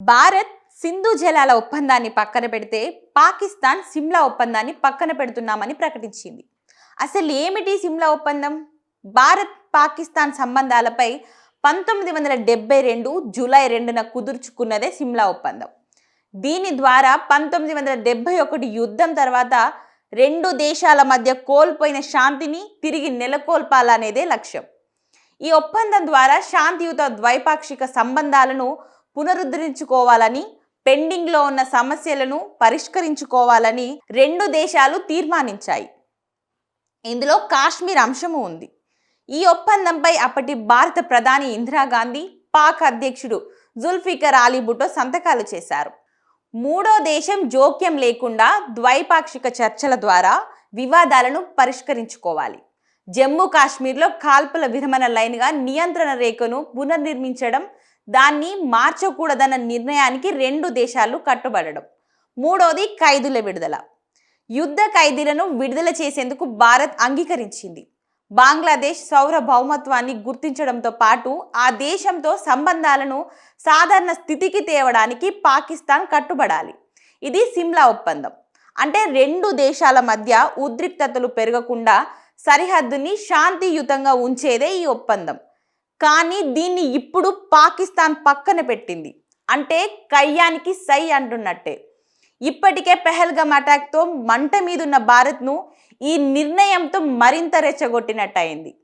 భారత్ సింధు జలాల ఒప్పందాన్ని పక్కన పెడితే పాకిస్తాన్ సిమ్లా ఒప్పందాన్ని పక్కన పెడుతున్నామని ప్రకటించింది. అసలు ఏమిటి సిమ్లా ఒప్పందం? భారత్ పాకిస్తాన్ సంబంధాలపై పంతొమ్మిది వందల డెబ్బై రెండు జూలై రెండున కుదుర్చుకున్నదే సిమ్లా ఒప్పందం. దీని ద్వారా పంతొమ్మిది వందల డెబ్బై ఒకటి యుద్ధం తర్వాత రెండు దేశాల మధ్య కోల్పోయిన శాంతిని తిరిగి నెలకొల్పాలనేదే లక్ష్యం. ఈ ఒప్పందం ద్వారా శాంతియుత ద్వైపాక్షిక సంబంధాలను పునరుద్ధరించుకోవాలని పెండింగ్లో ఉన్న సమస్యలను పరిష్కరించుకోవాలని రెండు దేశాలు తీర్మానించాయి. ఇందులో కాశ్మీర్ అంశము ఉంది. ఈ ఒప్పందంపై అప్పటి భారత ప్రధాని ఇందిరాగాంధీ పాక్ అధ్యక్షుడు జుల్ఫికర్ అలీ సంతకాలు చేశారు. మూడో దేశం జోక్యం లేకుండా ద్వైపాక్షిక చర్చల ద్వారా వివాదాలను పరిష్కరించుకోవాలి. జమ్మూ కాశ్మీర్లో కాల్పుల విరమణ లైన్గా నియంత్రణ రేఖను పునర్నిర్మించడం దాన్ని మార్చకూడదన్న నిర్ణయానికి రెండు దేశాలు కట్టుబడడం. మూడోది ఖైదుల విడుదల. యుద్ధ ఖైదీలను విడుదల చేసేందుకు భారత్ అంగీకరించింది. బంగ్లాదేశ్ సౌర భౌమత్వాన్ని గుర్తించడంతో పాటు ఆ దేశంతో సంబంధాలను సాధారణ స్థితికి తేవడానికి పాకిస్తాన్ కట్టుబడాలి. ఇది సిమ్లా ఒప్పందం. అంటే రెండు దేశాల మధ్య ఉద్రిక్తతలు పెరగకుండా సరిహద్దుని శాంతియుతంగా ఉంచేదే ఈ ఒప్పందం. కానీ దీన్ని ఇప్పుడు పాకిస్తాన్ పక్కన పెట్టింది. అంటే కయ్యానికి సై అంటున్నట్టే. ఇప్పటికే పెహల్గమ్ అటాక్తో మంట మీదున్న భారత్ను ఈ నిర్ణయంతో మరింత రెచ్చగొట్టినట్టయింది.